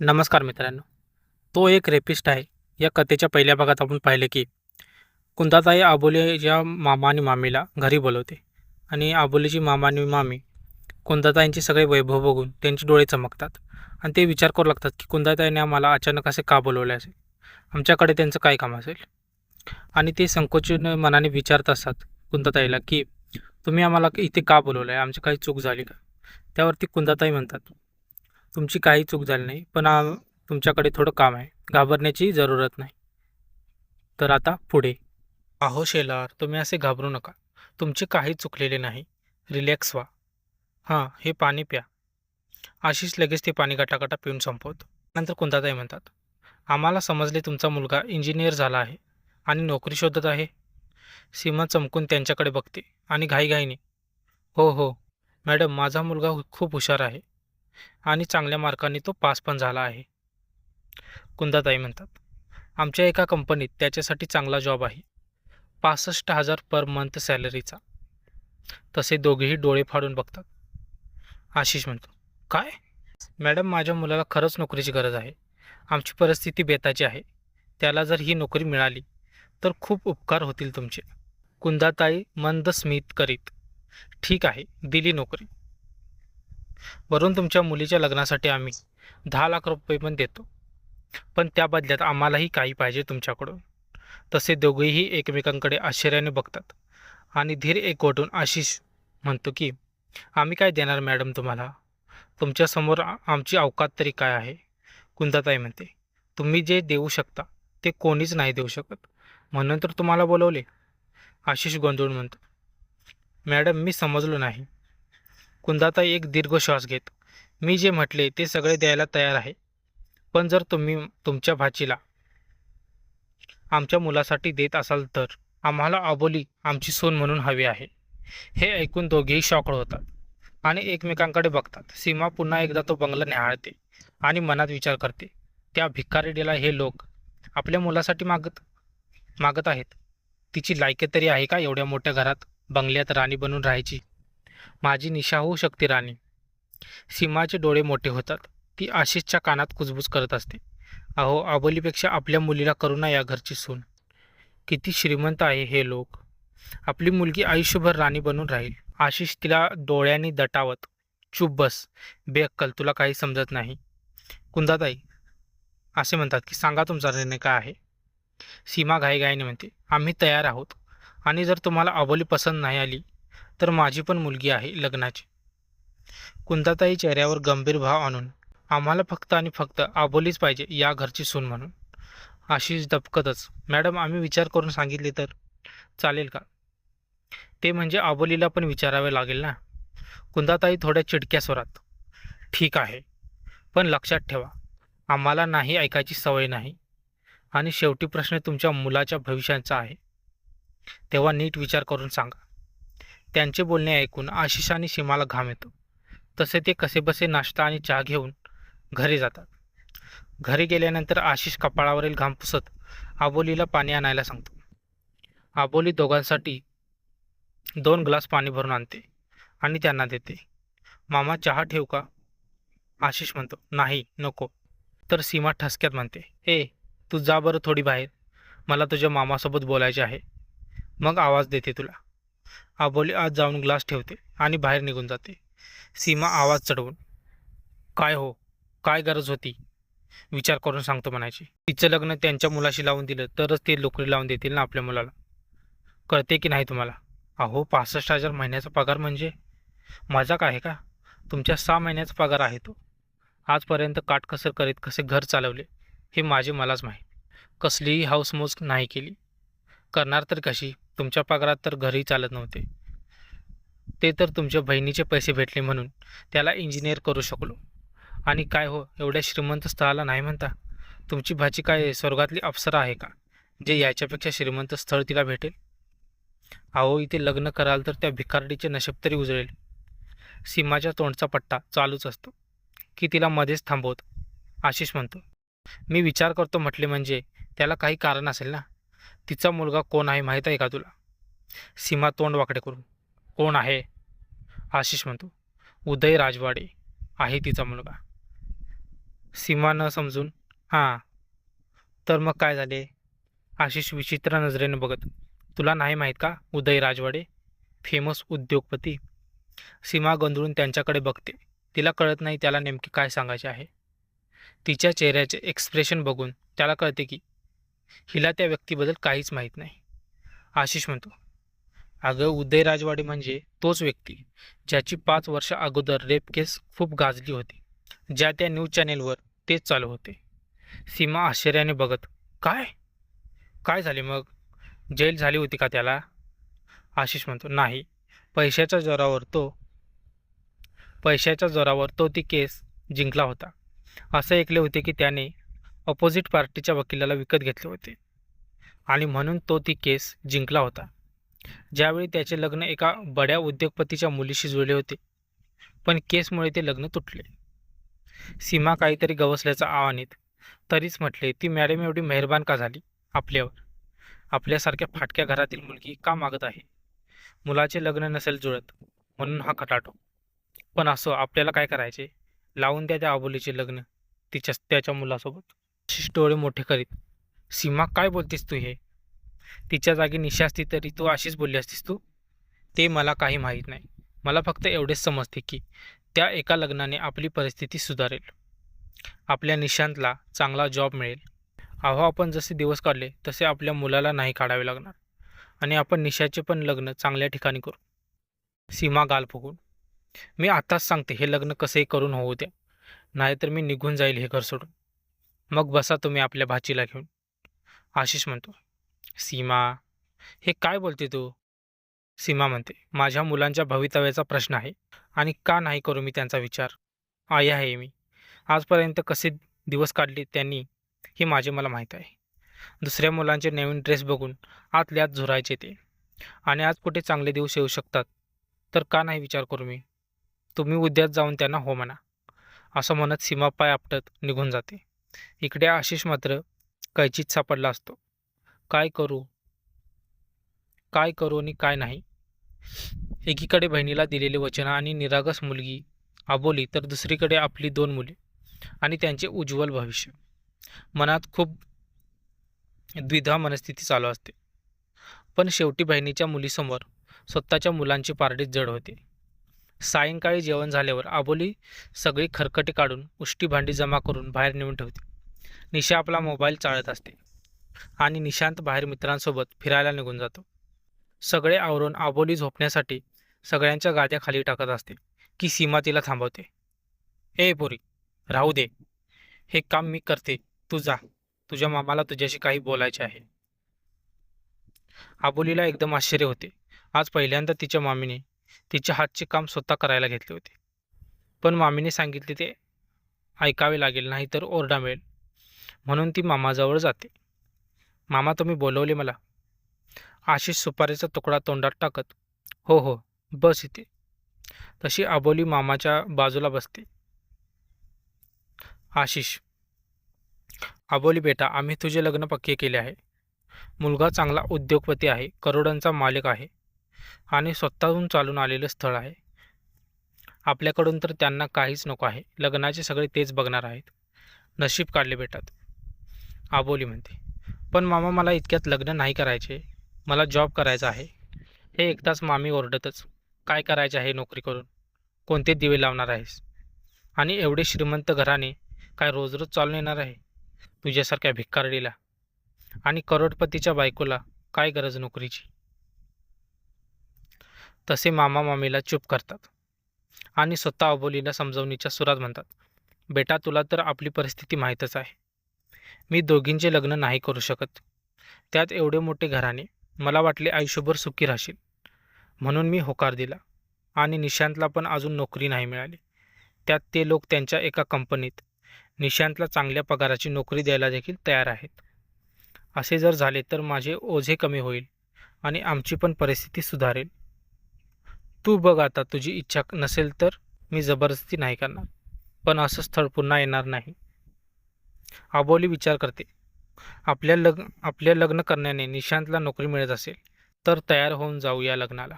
नमस्कार मित्रांनो. तो एक रेपिस्ट आहे. या कथेच्या पहिल्या भागात आपण पाहिले की कुंदाताई आबोलीच्या मामा आणि मामीला घरी बोलवते आणि आबोलीची मामा आणि मामी कुंदाताईंचे सगळे वैभव बघून त्यांचे डोळे चमकतात आणि ते विचार करू लागतात की कुंदाताईने आम्हाला अचानक असे का बोलवले असेल? आमच्याकडे त्यांचं काय काम असेल? आणि ते संकोचन मनाने विचारत असतात कुंदाताईला की तुम्ही आम्हाला इथे का बोलवलं आहे आमची काही चूक झाली का? त्यावरती कुंदाताई म्हणतात तुमची काही चूक झाली नाही पण तुमच्याकडे थोडं काम आहे. घाबरण्याची जरूरत नाही. तर आता पुढे. अहो शेलार तुम्ही असे घाबरू नका. तुमचे काही चुकलेले नाही. रिलॅक्स व्हा. हां हे पाणी प्या. आशिष लगेच ते पाणी गटागटा पिऊन संपवतो. नंतर कोणताताई म्हणतात आम्हाला समजले तुमचा मुलगा इंजिनियर झाला आहे आणि नोकरी शोधत आहे. सीमा चमकून त्यांच्याकडे बघते आणि घाईघाईने हो हो. मॅडम माझा मुलगा खूप हुशार आहे. आणि चांगल्या मार्कांनी तो पास पण झाला आहे. कुंदाताई म्हणतात आमच्या एका कंपनीत त्याच्यासाठी चांगला जॉब आहे. पासष्ट हजार पर मंथ सॅलरीचा. तसे दोघेही डोळे फाडून बघतात. आशिष म्हणतो काय? मॅडम माझ्या मुलाला खरंच नोकरीची गरज आहे. आमची परिस्थिती बेताची आहे. त्याला जर ही नोकरी मिळाली तर खूप उपकार होतील तुमचे. कुंदाताई मंद स्मित करीत ठीक आहे दिली नोकरी. वरून तुमच्या मुलीच्या लग्नासाठी आम्ही दहा लाख रुपये पण देतो. पण त्या बदल्यात आम्हालाही काही पाहिजे तुमच्याकडून. तसे दोघेही एकमेकांकडे आश्चर्याने बघतात. आणि धीर एकवटून आशिष म्हणतो की आम्ही काय देणार मॅडम तुम्हाला? तुमच्यासमोर आमची अवकात तरी काय आहे? कुंदाताई म्हणते तुम्ही जे देऊ शकता ते कोणीच नाही देऊ शकत. म्हणून तर तुम्हाला बोलवले. आशिष गोंधळून म्हणतो मॅडम मी समजलो नाही. कुंदाताई एक दीर्घ श्वास घेत. मी जे म्हटले ते सगळे द्यायला तयार आहे. पण जर तुम्ही तुमच्या भाचीला आमच्या मुलासाठी देत असाल तर आम्हाला अबोली आमची सून म्हणून हवी आहे. हे ऐकून दोघेही शॉकड होतात आणि एकमेकांकडे बघतात. सीमा पुन्हा एकदा तो बंगला न्याहाळते आणि मनात विचार करते त्या भिकारीडीला हे लोक आपल्या मुलासाठी मागत मागत आहेत? तिची लायकी तरी आहे का एवढ्या मोठ्या घरात? बंगल्यात राणी बनून राहायची? माझी निशा होऊ शकते राणी. सीमाचे डोळे मोठे होतात. ती आशिषच्या कानात कुजबूज करत असते. अहो आबोलीपेक्षा आपल्या मुलीला करुणा या घरची सून. किती श्रीमंत आहे हे लोक. आपली मुलगी आयुष्यभर राणी बनून राहील. आशिष तिला डोळ्यांनी दटावत चुप बस. बेअक्कल. तुला काही समजत नाही. कुंदाताई असे म्हणतात की सांगा तुमचा निर्णय काय आहे. सीमा घाईघाईने म्हणते आम्ही तयार आहोत. आणि जर तुम्हाला अबोली पसंत नाही आली तर माझी पण मुलगी आहे लग्नाची. कुंताताई चेहऱ्यावर गंभीर भाव आणून आम्हाला फक्त आणि फक्त आबोलीच पाहिजे या घरची सून म्हणून. आशिष दबकतच मॅडम आम्ही विचार करून सांगितले तर चालेल का? ते म्हणजे आबोलीला पण विचारावे लागेल ना? कुंदाताई थोड्या चिडक्या स्वरात ठीक आहे पण लक्षात ठेवा आम्हाला नाही ऐकायची सवय नाही आणि शेवटी प्रश्न तुमच्या मुलाच्या भविष्याचा आहे. तेव्हा नीट विचार करून सांगा. त्यांचे बोलणे ऐकून आशिष आणि सीमाला घाम येतो. तसे ते कसेबसे नाश्ता आणि चहा घेऊन घरी जातात. घरी गेल्यानंतर आशिष कपाळावरील घाम पुसत आबोलीला पाणी आणायला सांगतो. आबोली दोघांसाठी दोन ग्लास पाणी भरून आणते आणि त्यांना देते. मामा चहा ठेवू का? आशिष म्हणतो नाही नको. तर सीमा ठसक्यात म्हणते ए तू जा बरं थोडी बाहेर. मला तुझ्या मामासोबत बोलायचे आहे. मग आवाज देते तुला. आबोली आज जाऊन ग्लास ठेवते आणि बाहेर निघून जाते. सीमा आवाज चढवून काय हो? काय गरज होती? विचार करून सांगतो म्हणायची. तिचं लग्न त्यांच्या मुलाशी लावून दिलं तरच ते लोकरी लावून देतील ना आपल्या मुलाला. कळते की नाही तुम्हाला? अहो पासष्ट हजार महिन्याचा पगार म्हणजे? मजाक आहे का? तुमच्या सहा महिन्याचा पगार आहे तो. आजपर्यंत काटकसर करीत कसे घर चालवले हे माझे मलाच माहीत. कसलीही हाऊसमोज नाही केली. करणार तर कशी? तुमच्या पगारात तर घरही चालत नव्हते. ते तर तुमच्या बहिणीचे पैसे भेटले म्हणून त्याला इंजिनियर करू शकलो. आणि काय हो एवढ्या श्रीमंत स्थळाला नाही म्हणता? तुमची भाची काय स्वर्गातली अप्सरा आहे का जे याच्यापेक्षा श्रीमंत स्थळ तिला भेटेल? अहो इथे लग्न कराल तर त्या भिकारडीचे नशेब तरी उजळेल. सीमाच्या तोंडचा पट्टा चालूच असतो की तिला मध्येच थांबवत. आशिष म्हणतो मी विचार करतो म्हटले म्हणजे त्याला काही कारण असेल ना? तिचा मुलगा कोण आहे माहीत आहे का तुला? सीमा तोंड वाकडे करून कोण आहे? आशिष म्हणतो उदय राजवाडे आहे तिचा मुलगा. सीमा न समजून हां तर मग काय झाले? आशिष विचित्र नजरेनं बघत तुला नाही माहीत का उदय राजवाडे? फेमस उद्योगपती. सीमा गोंधळून त्यांच्याकडे बघते तिला कळत नाही त्याला नेमके काय सांगायचे आहे. तिच्या चेहऱ्याचे एक्सप्रेशन बघून त्याला कळते की हिला त्या व्यक्तीबद्दल काहीच माहीत नाही. आशिष म्हणतो अगं उदय राजवाडे म्हणजे तोच व्यक्ती ज्याची पाच वर्ष अगोदर रेप केस खूप गाजली होती. ज्या त्या न्यूज चॅनेलवर तेच चालू होते. सीमा आश्चर्याने बघत काय? काय झाले मग? जेल झाली होती का त्याला? आशिष म्हणतो नाही. पैशाच्या जोरावर तो पैशाच्या जोरावर तो ती केस जिंकला होता. असं ऐकले होते की त्याने अपोजिट पार्टीच्या वकिलाला विकत घेतले होते. आणि म्हणून तो ती केस जिंकला होता. ज्यावेळी त्याचे लग्न एका बड्या उद्योगपतीच्या मुलीशी जुळले होते पण केसमुळे ते लग्न तुटले. सीमा काहीतरी गवसल्याचा आव्हानीत तरीच म्हटले ती मॅडम एवढी मेहरबान का झाली आपल्यावर? आपल्यासारख्या फाटक्या घरातील मुलगी का मागत आहे? मुलाचे लग्न नसेल जुळत म्हणून हा खटाटो. पण असो आपल्याला काय करायचे? लावून द्या त्या आबोलीचे लग्न तिच्या त्याच्या मुलासोबत. शिष्टोळे डोळे मोठे करीत सीमा काय बोलतेस तू हे? तिच्या जागी निशा असती तरी तू अशीच बोलली असतीस तू? ते मला काही माहीत नाही. मला फक्त एवढेच समजते की त्या एका लग्नाने आपली परिस्थिती सुधारेल. आपल्या निशांतला चांगला जॉब मिळेल. अहो आपण जसे दिवस काढले तसे आपल्या मुलाला नाही काढावे लागणार. आणि आपण निशाचे पण लग्न चांगल्या ठिकाणी करू. सीमा गाल फुगून मी आत्ताच सांगते हे लग्न कसेही करून होऊ द्या. नाहीतर मी निघून जाईल हे घर सोडून. मग बसा तुम्ही आपल्या भाचीला घेऊन. आशिष म्हणतो सीमा हे काय बोलते तू? सीमा म्हणते माझ्या मुलांच्या भवितव्याचा प्रश्न आहे आणि का नाही करू मी त्यांचा विचार? आई आहे मी. आजपर्यंत कसे दिवस काढले त्यांनी हे माझे मला माहीत आहे. दुसऱ्या मुलांचे नवीन ड्रेस बघून आतल्यात झुरायचे ते. आणि आज कुठे चांगले दिवस येऊ शकतात? तर का नाही विचार करू मी? तुम्ही उद्याच जाऊन त्यांना हो म्हणा. असं म्हणत सीमा पाय आपटत निघून जाते. इकडे आशिष मात्र कैचीत सापडला असतो. काय करू? काय करू आणि काय नाही? एकीकडे बहिणीला दिलेले वचन आणि निरागस मुलगी आबोली तर दुसरीकडे आपली दोन मुले आणि त्यांचे उज्ज्वल भविष्य. मनात खूप द्विधा मनस्थिती चालू असते. पण शेवटी बहिणीच्या मुलीसमोर स्वतःच्या मुलांची पारडीत जड होते. सायंकाळी जेवण झाल्यावर आबोली सगळी खरकटे काढून उष्टी भांडी जमा करून बाहेर नेऊन ठेवते. निशा आपला मोबाईल चाळत असते. आणि निशांत बाहेर मित्रांसोबत फिरायला निघून जातो. सगळे आवरून आबोली झोपण्यासाठी सगळ्यांच्या गाद्या खाली टाकत असते. की सीमा तिला थांबवते. ए पोरी राहू दे. हे काम मी करते. तू जा. तुझ्या मामाला तुझ्याशी काही बोलायचे आहे. आबोलीला एकदम आश्चर्य होते. आज पहिल्यांदा तिच्या मामीने तिच्या हातचे काम स्वतः करायला घेतले होते. पण मामीने सांगितले ते ऐकावे लागेल नाहीतर ओरडा मिळेल. म्हणून ती मामाजवळ जाते. मामा तुम्ही बोलवले मला. आशिष सुपारीचा तुकडा तोंडात टाकत हो हो बस इथे. तशी आबोली मामाच्या बाजूला बसते. आशिष आबोली बेटा आम्ही तुझे लग्न पक्के केले आहे. मुलगा चांगला उद्योगपती आहे करोडांचा मालक आहे आणि स्वतःहून चालून आलेलं स्थळ आहे. आपल्याकडून तर त्यांना काहीच नको आहे. लग्नाचे सगळे तेच बघणार आहेत. नशीब काढले बेटात आबोली म्हणते. पण मामा मला इतक्यात लग्न नाही करायचे. मला जॉब करायचा आहे. हे एकदाच मामी ओरडतच काय करायचे आहे नोकरी करून? कोणते दिवे लावणार आहेस? आणि एवढे श्रीमंत घराने काय रोज रोज चालून येणार आहे? तुझ्यासारख्या भिक्कारडीला आणि करोडपतीच्या बायकोला काय गरज नोकरीची? तसे मामा मामीला चूप करतात. आणि स्वतः अबोलीला समजवणीच्या सुरात म्हणतात बेटा तुला तर आपली परिस्थिती माहीतच आहे. मी दोघींचे लग्न नाही करू शकत. त्यात एवढे मोठे घराणे मला वाटले आयुष्यभर सुखी राहशील. म्हणून मी होकार दिला आणि निशांतला पण अजून नोकरी नाही मिळाली. त्यात ते लोक त्यांच्या एका कंपनीत निशांतला चांगल्या पगाराची नोकरी द्यायला देखील तयार आहेत. असे जर झाले तर माझे ओझे कमी होईल आणि आमची पण परिस्थिती सुधारेल. तू बघ आता तुझी इच्छा नसेल तर मी जबरदस्ती नाही करणार. पण असं स्थळ पुन्हा येणार नाही. आबोली विचार करते. आपल्या लग्न आपल्या लग्न करण्याने निशांतला नोकरी मिळत असेल तर तयार होऊन जाऊ या लग्नाला.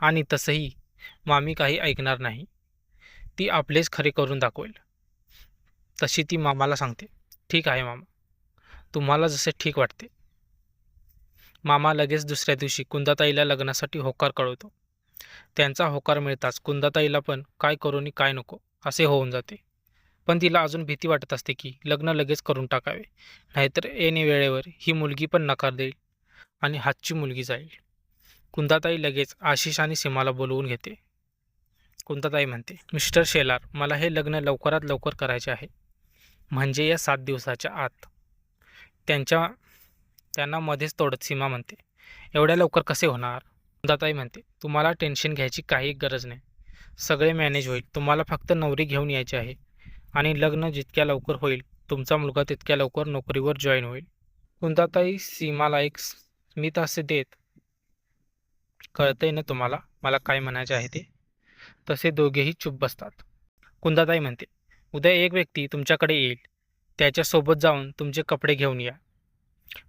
आणि तसंही मामी काही ऐकणार नाही. ती आपलेच खरे करून दाखवेल. तशी ती मामाला सांगते. ठीक आहे मामा. तुम्हाला जसे ठीक वाटते. मामा लगेच दुसऱ्या दिवशी कुंदाताईला लग्नासाठी होकार कळवतो. त्यांचा होकार मिळताच कुंदाताईला पण काय करू आणि काय नको असे होऊन जाते. पण तिला अजून भीती वाटत असते की लग्न लगेच करून टाकावे. नाहीतर येणे वेळेवर ही मुलगी पण नकार देईल आणि हातची मुलगी जाईल. कुंदाताई लगेच आशिष आणि सीमाला बोलवून घेते. कुंदाताई म्हणते मिस्टर शेलार मला हे लग्न लवकरात लवकर करायचे आहे. म्हणजे या सात दिवसाच्या आत. त्यांच्या त्यांना मध्येच तोडत सीमा म्हणते एवढ्या लवकर कसे होणार? कुंदाताई म्हणते तुम्हाला टेन्शन घ्यायची काही गरज नाही. सगळे मॅनेज होईल. तुम्हाला फक्त नवरी घेऊन यायची आहे. आणि लग्न जितक्या लवकर होईल तुमचा मुलगा तितक्या लवकर नोकरीवर जॉईन होईल. कुंदाताई सीमाला एक स्मित असे देत कळतंय ना तुम्हाला? मला काय म्हणायचे आहे ते? तसे दोघेही चुप बसतात. कुंदाताई म्हणते उद्या एक व्यक्ती तुमच्याकडे येईल. त्याच्यासोबत जाऊन तुमचे कपडे घेऊन या.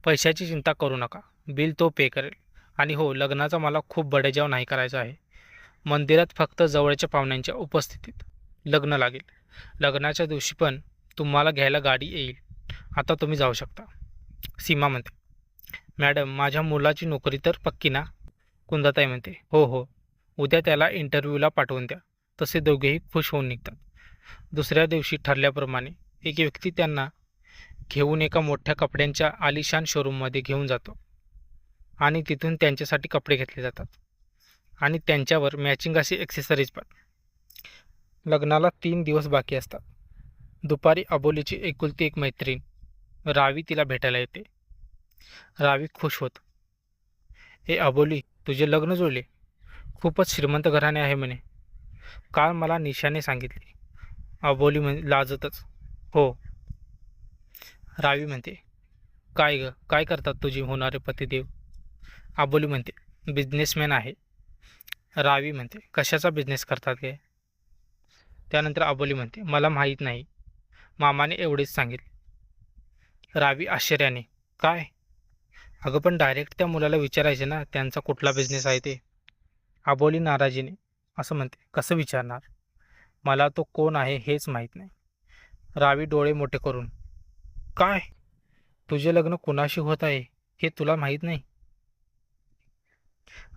पैशाची चिंता करू नका. बिल तो पे करेल. आणि हो लग्नाचा मला खूप बडेजाव नाही करायचा आहे. मंदिरात फक्त जवळच्या पाहुण्यांच्या उपस्थितीत लग्न लागेल. लग्नाच्या दिवशी पण तुम्हाला घ्यायला गाडी येईल. आता तुम्ही जाऊ शकता. सीमा म्हणते. मॅडम माझ्या मुलाची नोकरी तर पक्की ना? कुंदाताई म्हणते. हो हो. उद्या त्याला इंटरव्ह्यूला पाठवून द्या. तसे दोघेही खुश होऊन निघतात. दुसऱ्या दिवशी ठरल्याप्रमाणे एक व्यक्ती त्यांना घेऊन एका मोठ्या कपड्यांच्या आलिशान शोरूममध्ये घेऊन जातो. आणि तिथून त्यांच्यासाठी कपडे घेतले जातात. आणि त्यांच्यावर मॅचिंग अशी ॲक्सेसरीज पण. लग्नाला तीन दिवस बाकी असतात. दुपारी अबोलीची एकुलती एक मैत्रीण रावी तिला भेटायला येते. रावी खुश होत ए अबोली तुझे लग्न जुळले. खूपच श्रीमंत घराणे आहे म्हणे. काल मला निशाने सांगितले. अबोली म्हण लाजतच हो. रावी म्हणते काय ग काय करतात तुझे होणारे पतिदेव? अबोली म्हणते बिझनेसमॅन आहे. रावी म्हणते कशाचा बिझनेस करतात गे त्यानंतर आबोली म्हणते मला माहीत नाही. मामाने एवढेच सांगितले. रावी आश्चर्याने काय? अगं पण डायरेक्ट त्या मुलाला विचारायचे ना त्यांचा कुठला बिझनेस आहे ते. आबोली नाराजीने असं म्हणते कसं विचारणार? मला तो कोण आहे हेच माहीत नाही. रावी डोळे मोठे करून काय? तुझे लग्न कुणाशी होत आहे हे तुला माहीत नाही?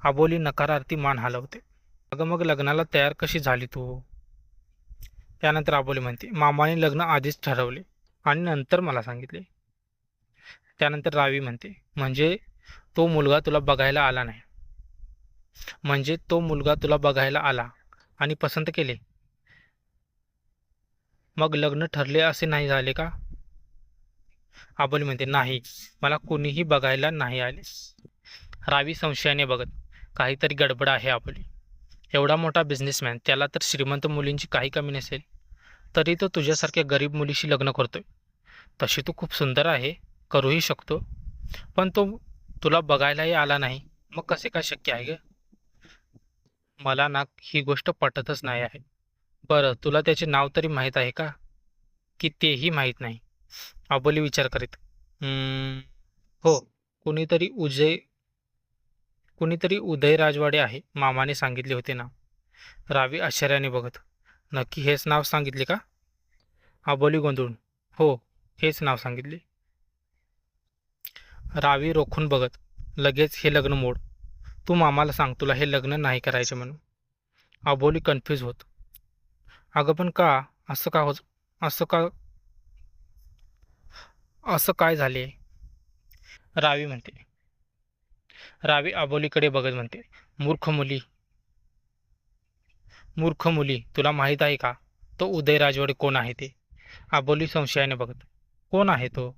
आबोली नकारार्थी मान हलवते अगं मग लग्नाला तयार कशी झाली तू? त्यानंतर आबोली म्हणते मामाने लग्न आधीच ठरवले आणि नंतर मला सांगितले. त्यानंतर रावी म्हणते म्हणजे तो मुलगा तुला बघायला आला नाही. म्हणजे तो मुलगा तुला बघायला आला आणि पसंत केले. मग लग्न ठरले असे नाही झाले का? आबोली म्हणते नाही मला कोणीही बघायला नाही आले. रावी संशयाने बघत काहीतरी गडबड आहे आबोली. एवढा मोठा बिझनेसमॅन त्याला तर श्रीमंत मुलींची काही कमी नसेल. तरी तो तुझ्यासारख्या गरीब मुलीशी लग्न करतो आहे तशी तू खूप सुंदर आहे करूही शकतो. पण तो तुला बघायलाही आला नाही मग कसे काय शक्य आहे ग? मला ना ही गोष्ट पटतच नाही आहे. बरं तुला त्याचे नाव तरी माहीत आहे का? की तेही माहीत नाही. अबोली विचार करीत. हो. कुणीतरी उजय कुणीतरी उदय राजवाडे आहे मामाने सांगितले होते ना. रावी आश्चर्याने बघत. नक्की हेच नाव सांगितले का? अबोली गोंधळून. हो हेच नाव सांगितले. रावी रोखून बघत लगेच हे लग्न मोड. तू मामाला सांग तुला हे लग्न नाही करायचे म्हणून. अबोली कन्फ्यूज होत. अगं पण का? असं का होत? असं का? असं काय झाले? रावी म्हणते. रावी अबोलीकडे बघत म्हणते. मूर्ख मुली मूर्ख मुली तुला माहीत आहे का? तो उदय राजवाडे कोण आहे ते? अबोली संशयाने बघत. कोण आहे तो?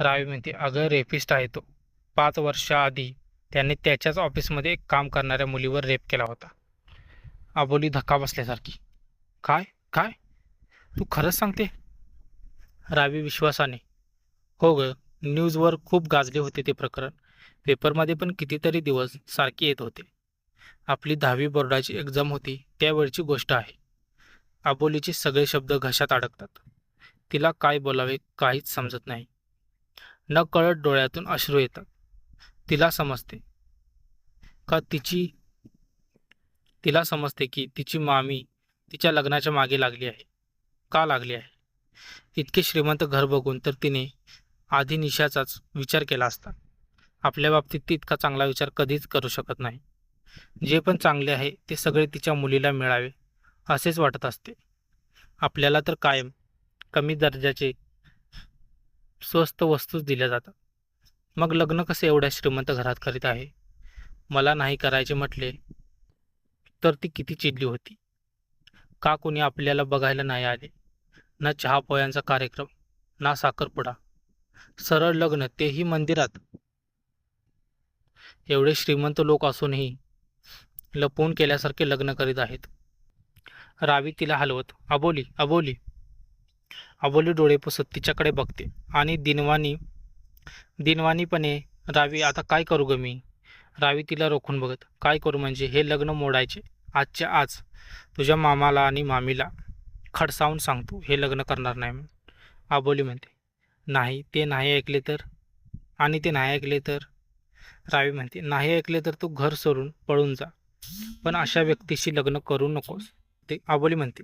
रावी म्हणते अगं रेपिस्ट आहे तो. पाच वर्षाआधी त्याने त्याच्याच ऑफिसमध्ये एक काम करणाऱ्या मुलीवर रेप केला होता. अबोली धक्का बसल्यासारखी. काय? काय? तू खरंच सांगते? रावी विश्वासाने. हो ग न्यूजवर खूप गाजले होते ते प्रकरण. पेपरमध्ये पण कितीतरी दिवस सारखे येत होते. आपली दहावी बोर्डाची एक्झाम होती त्यावेळची गोष्ट आहे. अबोलीचे सगळे शब्द घशात अडकतात. तिला काय बोलावे काहीच समजत नाही. न कळत डोळ्यातून अश्रू येतात. तिला समजते. का तिची तिला समजते की तिची मामी तिच्या लग्नाच्या मागे लागली आहे. का लागली आहे? इतके श्रीमंत घर बघून तर तिने आधी निशाचाच विचार केला असता. आपल्या बाबतीत ती इतका चांगला विचार कधीच करू शकत नाही. जे पण चांगले आहे ते सगळे तिच्या मुलीला मिळावे असेच वाटत असते. आपल्याला तर कायम कमी दर्जाचे स्वस्त वस्तूच दिल्या जातात. मग लग्न कसे एवढ्या श्रीमंत घरात करीत आहे? मला नाही करायचे म्हटले तर ती किती चिडली होती. का कोणी आपल्याला बघायला नाही आले? ना चहा पोयांचा कार्यक्रम ना साखरपुडा. सरळ लग्न तेही मंदिरात. एवढे श्रीमंत लोक असूनही लपवून केल्यासारखे लग्न करीत आहेत. रावी तिला हलवत अबोली अबोली. अबोली डोळे पुसत तिच्याकडे बघते आणि दिनवानी दिनवानीपणे रावी आता काय करू ग मी? रावी तिला रोखून बघत काय करू म्हणजे हे लग्न मोडायचे आजच्या आज. तुझ्या मामाला आणि मामीला खडसावून सांगतो हे लग्न करणार नाही अबोली आबोली म्हणते नाही ते नाही ऐकले तर? आणि ते नाही ऐकले तर? रावी म्हणते नाही ऐकले तर तू घर सोडून पळून जा. पण अशा व्यक्तीशी लग्न करू नकोस ते आबोली म्हणते.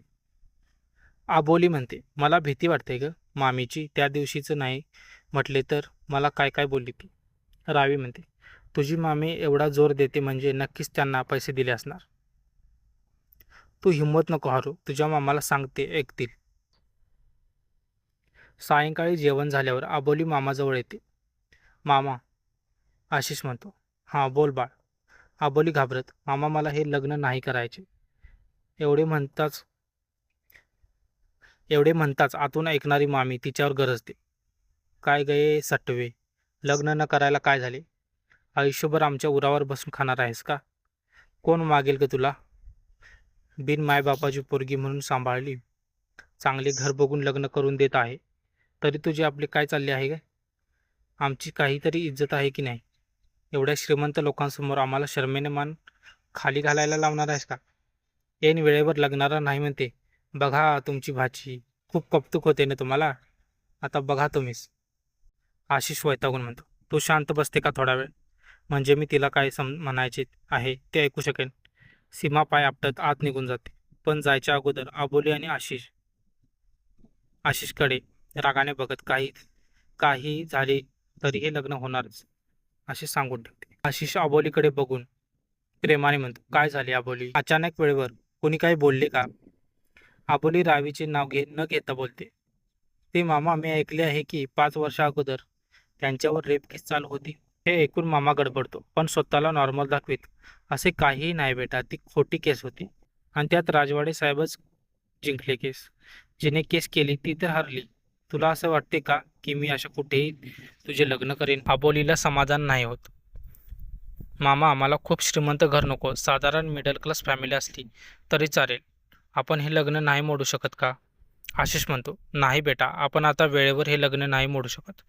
आबोली म्हणते मला भीती वाटते ग मामीची त्या दिवशीचं नाही म्हटले तर मला काय काय बोलली ती? रावी म्हणते तुझी मामी एवढा जोर देते म्हणजे नक्कीच त्यांना पैसे दिले असणार. तू हिंमत नको हारू तुझ्या मामाला सांगते ऐकतील. सायंकाळी जेवण झाल्यावर आबोली मामाजवळ येते. मामा आशिष म्हणतो हां बोल बाळ. आबोली घाबरत मामा मला हे लग्न नाही करायचे. एवढे म्हणताच एवढे म्हणताच आतून ऐकणारी मामी तिच्यावर गरजते. काय गये सटवे लग्न न करायला काय झाले? आयुष्यभर आमच्या उरावर बसून खाणार आहेस का? कोण मागेल का तुला? बिन मायबापाची पोरगी म्हणून सांभाळली. चांगले घर बघून लग्न करून देत आहे. तरी तुझे आपले काय चालले आहे काय आमची काहीतरी इज्जत आहे की नाही? एवढ्या श्रीमंत लोकांसमोर आम्हाला शर्मेने मान खाली घालायला लावणार आहेस का? ऐन वेळेवर लग्नाला नाही म्हणते. बघा तुमची भाची. खूप कौतुक होते ना तुम्हाला? आता बघा तुम्हीच. आशिष वैतागून म्हणतो. तू शांत बसते का थोडा वेळ? म्हणजे मी तिला काय सम म्हणायचे आहे ते ऐकू शकेन. सीमा पाय आपटत आत निघून जाते. पण जायच्या अगोदर आबोली आणि आशिष आशिषकडे रागाने बघत काही काही झाले तरी हे लग्न होणारच. असे सांगून टाकते. आशिष आबोलीकडे बघून प्रेमाने म्हणतो काय झाले आबोली? अचानक वेळेवर कोणी काही बोलले का? आबोली रावीचे नाव घे न घेता बोलते ते मामा मी ऐकले आहे की पाच वर्षा अगोदर त्यांच्यावर रेप केस चालू होती. हे ऐकून मामा गडबडतो पण स्वतःला नॉर्मल दाखवीत. असे काहीही नाही बेटा ती खोटी केस होती. आणि त्यात राजवाडे साहेबच जिंकले केस. जिने केस केली ती तर हरली. तुला असं वाटते का की मी अशा कुठेही तुझे लग्न करेन? आबोलीला समाधान नाही होत. मामा आम्हाला खूप श्रीमंत घर नको. साधारण मिडल क्लास फॅमिली असली तरी चालेल. आपण हे लग्न नाही मोडू शकत का? आशिष म्हणतो नाही बेटा आपण आता वेळेवर हे लग्न नाही मोडू शकत.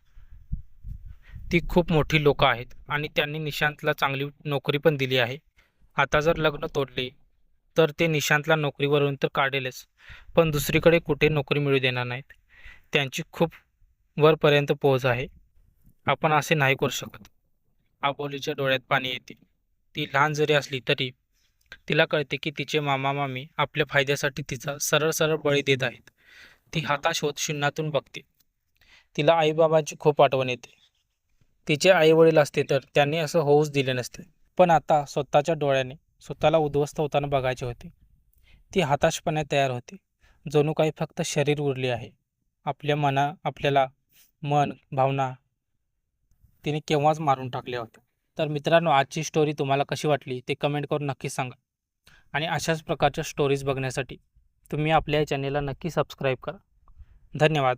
ती खूप मोठी लोकं आहेत आणि त्यांनी निशांतला चांगली नोकरी पण दिली आहे. आता जर लग्न तोडले तर ते निशांतला नोकरीवरून तर काढेलच. पण दुसरीकडे कुठे नोकरी मिळू देणार नाहीत? त्यांची खूप वरपर्यंत पोहोच आहे. आपण असे नाही करू शकत. आबोलीच्या डोळ्यात पाणी येते. ती लहान जरी असली तरी तिला कळते की तिचे मामा मामी आपल्या फायद्यासाठी तिचा सरळ सरळ बळी देत आहेत. ती हताश होत शून्यातून बघते. तिला आईबाबांची खूप आठवण येते. तिचे आईवडील असते तर त्यांनी असं होऊच दिले नसते. पण आता स्वतःच्या डोळ्याने स्वतःला उद्ध्वस्त होताना बघायचे होते. ती हताशपणे तयार होते. जणू काही फक्त शरीर उरले आहे. आपल्या मना आपल्याला मन भावना तिने केव्हाच मारून टाकल्या होत्या. तर मित्रांनो आजची स्टोरी तुम्हाला कशी वाटली ते कमेंट करून नक्की सांगा. आणि अशाच प्रकारच्या स्टोरीज बघण्यासाठी तुम्ही आपल्या चॅनेलला नक्की सबस्क्राईब करा. धन्यवाद.